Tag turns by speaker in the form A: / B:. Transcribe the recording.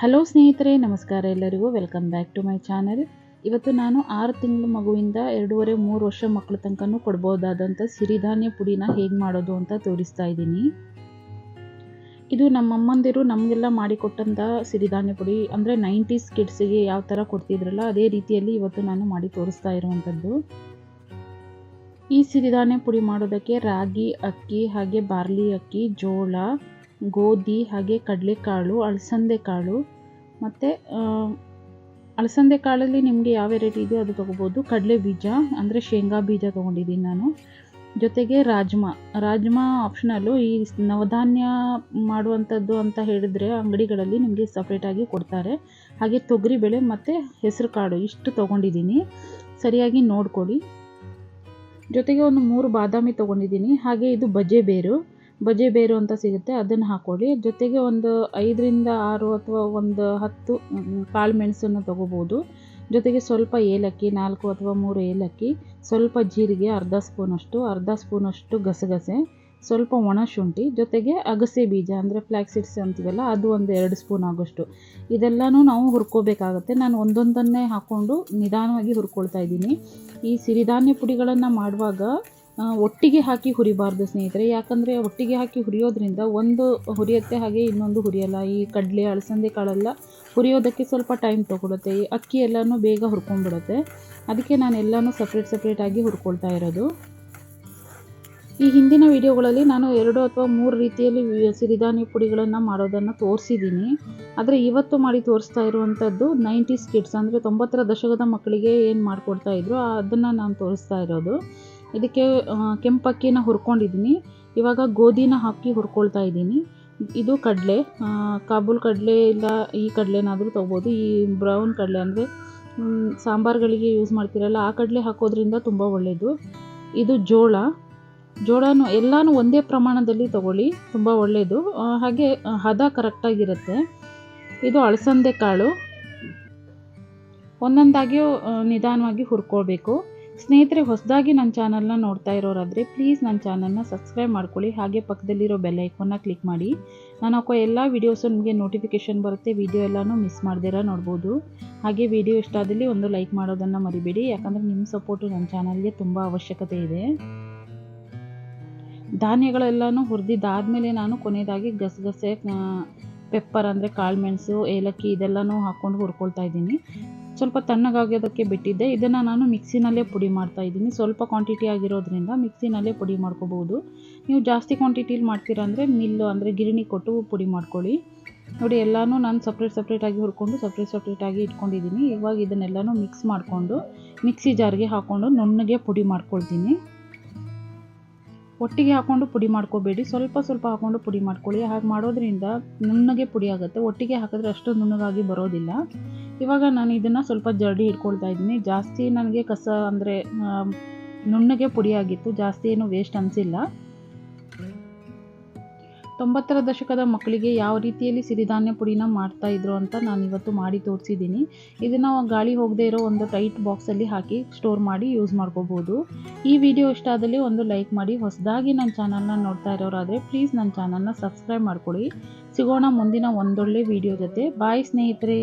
A: Hello ಸ್ನೇಹಿತರೆ, ನಮಸ್ಕಾರ ಎಲ್ಲರಿಗೂ. Welcome back to my channel ಇವತ್ತು ನಾನು ಆರು ತಿಂಗಳ ಮಗುವಿಂದ ಎರಡೂವರೆ, ಮೂರು ವರ್ಷ ಮಕ್ಕಳ ತನಕನೂ ಕೊಡ್ಬೋದಾದಂಥ ಸಿರಿಧಾನ್ಯ ಪುಡಿನ ಹೇಗೆ ಮಾಡೋದು ಅಂತ ತೋರಿಸ್ತಾ ಇದ್ದೀನಿ. ಇದು ನಮ್ಮಮ್ಮಂದಿರು ನಮಗೆಲ್ಲ ಮಾಡಿಕೊಟ್ಟಂಥ ಸಿರಿಧಾನ್ಯ ಪುಡಿ, ಅಂದರೆ ನೈಂಟೀಸ್ ಕಿಡ್ಸಿಗೆ ಯಾವ ಥರ ಕೊಡ್ತಿದ್ರಲ್ಲ, ಅದೇ ರೀತಿಯಲ್ಲಿ ಇವತ್ತು ನಾನು ಮಾಡಿ ತೋರಿಸ್ತಾ ಇರುವಂಥದ್ದು ಈ ಸಿರಿಧಾನ್ಯ ಪುಡಿ ಮಾಡೋದಕ್ಕೆ ರಾಗಿ, ಅಕ್ಕಿ, ಹಾಗೆ ಬಾರ್ಲಿ ಅಕ್ಕಿ, ಜೋಳ ಗೋಧಿ, ಹಾಗೆ ಕಡಲೆಕಾಳು ಅಲಸಂದೆ ಕಾಳು ಮತ್ತು ಅಲಸಂದೆ ಕಾಳಲ್ಲಿ ನಿಮಗೆ ಯಾವ ವೆರೈಟಿ ಇದೆಯೋ ಅದು ತೊಗೋಬೋದು. ಕಡಲೆ ಬೀಜ, ಅಂದರೆ ಶೇಂಗಾ ಬೀಜ ತೊಗೊಂಡಿದ್ದೀನಿ ನಾನು. ಜೊತೆಗೆ ರಾಜ್ಮಾ. ರಾಜ್ಮಾ ಆಪ್ಷನಲ್ಲು ಈ ನವಧಾನ್ಯ ಮಾಡುವಂಥದ್ದು ಅಂತ ಹೇಳಿದರೆ ಅಂಗಡಿಗಳಲ್ಲಿ ನಿಮಗೆ ಸಪ್ರೇಟಾಗಿ ಕೊಡ್ತಾರೆ. ಹಾಗೆ ತೊಗರಿಬೇಳೆ ಮತ್ತು ಹೆಸರು ಕಾಳು, ಇಷ್ಟು ತೊಗೊಂಡಿದ್ದೀನಿ. ಸರಿಯಾಗಿ ನೋಡ್ಕೊಳ್ಳಿ. ಜೊತೆಗೆ ಒಂದು ಮೂರು ಬಾದಾಮಿ ತೊಗೊಂಡಿದ್ದೀನಿ. ಹಾಗೆ ಇದು ಬಜೆ ಬೇರು ಬಜೆ ಬೇರು ಅಂತ ಸಿಗುತ್ತೆ, ಅದನ್ನು ಹಾಕ್ಕೊಳ್ಳಿ ಜೊತೆಗೆ ಒಂದು ಐದರಿಂದ ಆರು ಅಥವಾ ಒಂದು ಹತ್ತು ಕಾಳು ಮೆಣಸನ್ನು ತೊಗೋಬೋದು. ಜೊತೆಗೆ ಸ್ವಲ್ಪ ಏಲಕ್ಕಿ, ನಾಲ್ಕು ಅಥವಾ ಮೂರು ಏಲಕ್ಕಿ, ಸ್ವಲ್ಪ ಜೀರಿಗೆ, ಅರ್ಧ ಸ್ಪೂನಷ್ಟು ಅರ್ಧ ಸ್ಪೂನಷ್ಟು ಗಸಗಸೆ, ಸ್ವಲ್ಪ ಒಣ ಶುಂಠಿ, ಜೊತೆಗೆ ಅಗಸೆ ಬೀಜ ಅಂದರೆ ಫ್ಲ್ಯಾಕ್ಸಿಡ್ಸ್ ಅಂತೀವಲ್ಲ, ಅದು ಒಂದು ಎರಡು ಸ್ಪೂನ್ ಆಗೋಷ್ಟು. ಇದೆಲ್ಲನೂ ನಾವು ಹುರ್ಕೋಬೇಕಾಗತ್ತೆ. ನಾನು ಒಂದೊಂದನ್ನೇ ಹಾಕ್ಕೊಂಡು ನಿಧಾನವಾಗಿ ಹುರ್ಕೊಳ್ತಾ ಇದ್ದೀನಿ. ಈ ಸಿರಿಧಾನ್ಯ ಪುಡಿಗಳನ್ನು ಮಾಡುವಾಗ ಒಟ್ಟಿಗೆ ಹಾಕಿ ಹುರಿಬಾರ್ದು ಸ್ನೇಹಿತರೆ. ಯಾಕಂದರೆ ಒಟ್ಟಿಗೆ ಹಾಕಿ ಹುರಿಯೋದ್ರಿಂದ ಒಂದು ಹುರಿಯುತ್ತೆ ಹಾಗೆ ಇನ್ನೊಂದು ಹುರಿಯಲ್ಲ. ಈ ಕಡಲೆ, ಅಲಸಂದೆ ಕಾಳೆಲ್ಲ ಹುರಿಯೋದಕ್ಕೆ ಸ್ವಲ್ಪ ಟೈಮ್ ತೊಗೊಳುತ್ತೆ. ಈ ಅಕ್ಕಿ ಎಲ್ಲನೂ ಬೇಗ ಹುರ್ಕೊಂಡ್ಬಿಡುತ್ತೆ. ಅದಕ್ಕೆ ನಾನು ಎಲ್ಲನೂ ಸಪ್ರೇಟ್ ಸಪ್ರೇಟಾಗಿ ಹುರ್ಕೊಳ್ತಾ ಇರೋದು. ಈ ಹಿಂದಿನ ವಿಡಿಯೋಗಳಲ್ಲಿ ನಾನು ಎರಡು ಅಥವಾ ಮೂರು ರೀತಿಯಲ್ಲಿ ಸಿರಿಧಾನ್ಯ ಪುಡಿಗಳನ್ನು ಮಾಡೋದನ್ನು ತೋರಿಸಿದ್ದೀನಿ. ಆದರೆ ಇವತ್ತು ಮಾಡಿ ತೋರಿಸ್ತಾ ಇರುವಂಥದ್ದು ನೈಂಟೀಸ್ ಕಿಡ್ಸ್ ಅಂದರೆ ತೊಂಬತ್ತರ ದಶಕದ ಮಕ್ಕಳಿಗೆ ಏನು ಮಾಡಿಕೊಡ್ತಾ ಇದ್ರು, ಅದನ್ನು ನಾನು ತೋರಿಸ್ತಾ ಇರೋದು. ಇದಕ್ಕೆ ಕೆಂಪಕ್ಕಿನ ಹುರ್ಕೊಂಡಿದ್ದೀನಿ. ಇವಾಗ ಗೋಧಿನ ಹಾಕಿ ಹುರ್ಕೊಳ್ತಾ ಇದ್ದೀನಿ. ಇದು ಕಡಲೆ ಕಾಬೂಲ್ ಕಡಲೆ ಇಲ್ಲ ಈ ಕಡಲೆನಾದರೂ ತೊಗೋಬೋದು. ಈ ಬ್ರೌನ್ ಕಡಲೆ ಅಂದರೆ ಸಾಂಬಾರುಗಳಿಗೆ ಯೂಸ್ ಮಾಡ್ತೀರಲ್ಲ, ಆ ಕಡಲೆ ಹಾಕೋದ್ರಿಂದ ತುಂಬ ಒಳ್ಳೆಯದು ಇದು ಜೋಳ. ಜೋಳನೂ ಎಲ್ಲನೂ ಒಂದೇ ಪ್ರಮಾಣದಲ್ಲಿ ತಗೊಳ್ಳಿ, ತುಂಬ ಒಳ್ಳೆಯದು ಹಾಗೆ ಹದ ಕರೆಕ್ಟಾಗಿರುತ್ತೆ. ಇದು ಅಳಸಂದೆ ಕಾಳು. ಒಂದೊಂದಾಗಿಯೂ ನಿಧಾನವಾಗಿ ಹುರ್ಕೊಳ್ಬೇಕು. ಸ್ನೇಹಿತರೆ, ಹೊಸದಾಗಿ ನನ್ನ ಚಾನಲ್ನ ನೋಡ್ತಾ ಇರೋರಾದರೆ ಪ್ಲೀಸ್ ನನ್ನ ಚಾನಲ್ನ ಸಬ್ಸ್ಕ್ರೈಬ್ ಮಾಡ್ಕೊಳ್ಳಿ. ಹಾಗೆ ಪಕ್ಕದಲ್ಲಿರೋ ಬೆಲ್ ಐಕೋನ್ನ ಕ್ಲಿಕ್ ಮಾಡಿ. ನಾನು ಹಾಕೋ ಎಲ್ಲ ವೀಡಿಯೋಸು ನಿಮಗೆ ನೋಟಿಫಿಕೇಷನ್ ಬರುತ್ತೆ. ವಿಡಿಯೋ ಎಲ್ಲನೂ ಮಿಸ್ ಮಾಡ್ದಿರ ನೋಡ್ಬೋದು. ಹಾಗೆ ವೀಡಿಯೋ ಇಷ್ಟ ಆದಲ್ಲಿ ಒಂದು ಲೈಕ್ ಮಾಡೋದನ್ನು ಮರಿಬೇಡಿ. ಯಾಕಂದರೆ ನಿಮ್ಮ ಸಪೋರ್ಟು ನನ್ನ ಚಾನಲ್ಗೆ ತುಂಬ ಅವಶ್ಯಕತೆ ಇದೆ. ಧಾನ್ಯಗಳೆಲ್ಲನೂ ಹುರಿದಿದ್ದಾದಮೇಲೆ ನಾನು ಕೊನೆಯದಾಗಿ ಗಸಗಸೆ ಪೆಪ್ಪರ್ ಅಂದರೆ ಕಾಳುಮೆಣಸು ಏಲಕ್ಕಿ ಇದೆಲ್ಲನೂ ಹಾಕ್ಕೊಂಡು ಹುರ್ಕೊಳ್ತಾ ಇದ್ದೀನಿ. ಸ್ವಲ್ಪ ತಣ್ಣಗಾಗೋದಕ್ಕೆ ಬಿಟ್ಟಿದ್ದೆ. ಇದನ್ನು ನಾನು ಮಿಕ್ಸಿನಲ್ಲೇ ಪುಡಿ ಮಾಡ್ತಾ ಇದ್ದೀನಿ. ಸ್ವಲ್ಪ ಕ್ವಾಂಟಿಟಿ ಆಗಿರೋದ್ರಿಂದ ಮಿಕ್ಸಿನಲ್ಲೇ ಪುಡಿ ಮಾಡ್ಕೋಬೋದು ನೀವು ಜಾಸ್ತಿ ಕ್ವಾಂಟಿಟೀಲಿ ಮಾಡ್ತೀರಾ ಅಂದರೆ ಮಿಲ್ಲು ಅಂದರೆ ಗಿರಣಿ ಕೊಟ್ಟು ಪುಡಿ ಮಾಡ್ಕೊಳ್ಳಿ. ನೋಡಿ, ಎಲ್ಲನೂ ನಾನು ಸಪ್ರೇಟ್ ಸಪ್ರೇಟಾಗಿ ಹುರ್ಕೊಂಡು ಸಪ್ರೇಟ್ ಸಪ್ರೇಟಾಗಿ ಇಟ್ಕೊಂಡಿದ್ದೀನಿ. ಇವಾಗ ಇದನ್ನೆಲ್ಲನೂ ಮಿಕ್ಸ್ ಮಾಡಿಕೊಂಡು ಮಿಕ್ಸಿ ಜಾರ್ಗೆ ಹಾಕ್ಕೊಂಡು ನುಣ್ಣಗೆ ಪುಡಿ ಮಾಡ್ಕೊಳ್ತೀನಿ. ಒಟ್ಟಿಗೆ ಹಾಕೊಂಡು ಪುಡಿ ಮಾಡ್ಕೋಬೇಡಿ. ಸ್ವಲ್ಪ ಸ್ವಲ್ಪ ಹಾಕೊಂಡು ಪುಡಿ ಮಾಡ್ಕೊಳ್ಳಿ. ಹಾಗೆ ಮಾಡೋದ್ರಿಂದ ನುಣ್ಣಗೆ ಪುಡಿ ಆಗುತ್ತೆ. ಒಟ್ಟಿಗೆ ಹಾಕಿದ್ರೆ ಅಷ್ಟು ನುಣ್ಣಗಾಗಿ ಬರೋದಿಲ್ಲ. ಇವಾಗ ನಾನು ಇದನ್ನು ಸ್ವಲ್ಪ ಜರಡಿ ಇಟ್ಕೊಳ್ತಾ ಇದ್ದೀನಿ. ಜಾಸ್ತಿ ನನಗೆ ಕಸ ಅಂದರೆ ನುಣ್ಣಗೆ ಪುಡಿಯಾಗಿತ್ತು ಜಾಸ್ತಿ ಏನು ವೇಸ್ಟ್ ಅನಿಸಿಲ್ಲ. ತೊಂಬತ್ತರ ದಶಕದ ಮಕ್ಕಳಿಗೆ ಯಾವ ರೀತಿಯಲ್ಲಿ ಸಿರಿಧಾನ್ಯ ಪುಡಿನ ಮಾಡ್ತಾ ಇದ್ರು ಅಂತ ನಾನು ಇವತ್ತು ಮಾಡಿ ತೋರಿಸಿದ್ದೀನಿ. ಇದನ್ನು ಗಾಳಿ ಹೋಗದೇ ಇರೋ ಒಂದು ಟೈಟ್ ಬಾಕ್ಸಲ್ಲಿ ಹಾಕಿ ಸ್ಟೋರ್ ಮಾಡಿ ಯೂಸ್ ಮಾಡ್ಕೋಬೋದು. ಈ ವಿಡಿಯೋ ಇಷ್ಟ ಆದಲ್ಲಿ ಒಂದು ಲೈಕ್ ಮಾಡಿ. ಹೊಸದಾಗಿ ನನ್ನ ಚಾನಲ್ನ ನೋಡ್ತಾ ಇರೋರಾದರೆ ಪ್ಲೀಸ್ ನನ್ನ ಚಾನಲ್ನ ಸಬ್ಸ್ಕ್ರೈಬ್ ಮಾಡ್ಕೊಳ್ಳಿ. ಸಿಗೋಣ ಮುಂದಿನ ಒಂದೊಳ್ಳೆ ವಿಡಿಯೋ ಜೊತೆ. ಬಾಯ್ ಸ್ನೇಹಿತರೆ.